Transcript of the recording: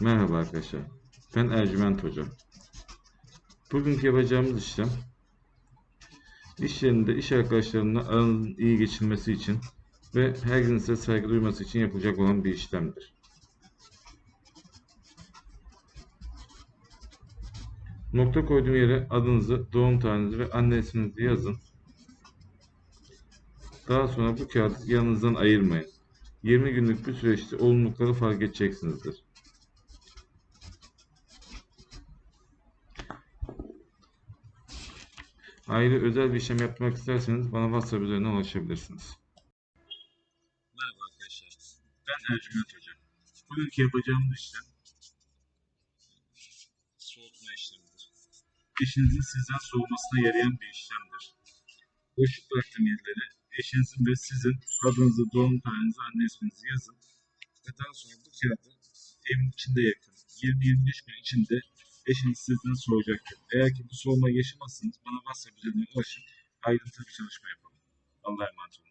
Merhaba arkadaşlar. Ben Ercüment Hoca. Bugünkü yapacağımız işlem iş yerinde iş arkadaşlarımla aranın iyi geçilmesi için ve herkesin size saygı duyması için yapılacak olan bir işlemdir. Nokta koyduğum yere adınızı, doğum tarihinizi ve anne isminizi yazın. Daha sonra bu kağıdı yanınızdan ayırmayın. 20 günlük bir süreçte olumlulukları fark edeceksinizdir. Ayrı özel bir işlem yapmak isterseniz bana WhatsApp üzerinden ulaşabilirsiniz. Merhaba arkadaşlar. Ben Ercüment Hoca. Bugünkü yapacağımız işlem soğutma işlemidir. Eşinizin sizden soğumasına yarayan bir işlemdir. Boşluk bıraktığım yerlere eşinizin ve sizin adınızı, doğum tarihinizi, anne isminizi yazın. Ve daha sonra bu kağıdı evin içinde yakın. 20-25 gün içinde eşiniz sizden soğuyacaktır. Eğer ki bu soğumayı yaşamazsanız bana WhatsApp üzerinden ulaşın. Ayrıntılı bir çalışma yapalım. Allah'a emanet olun.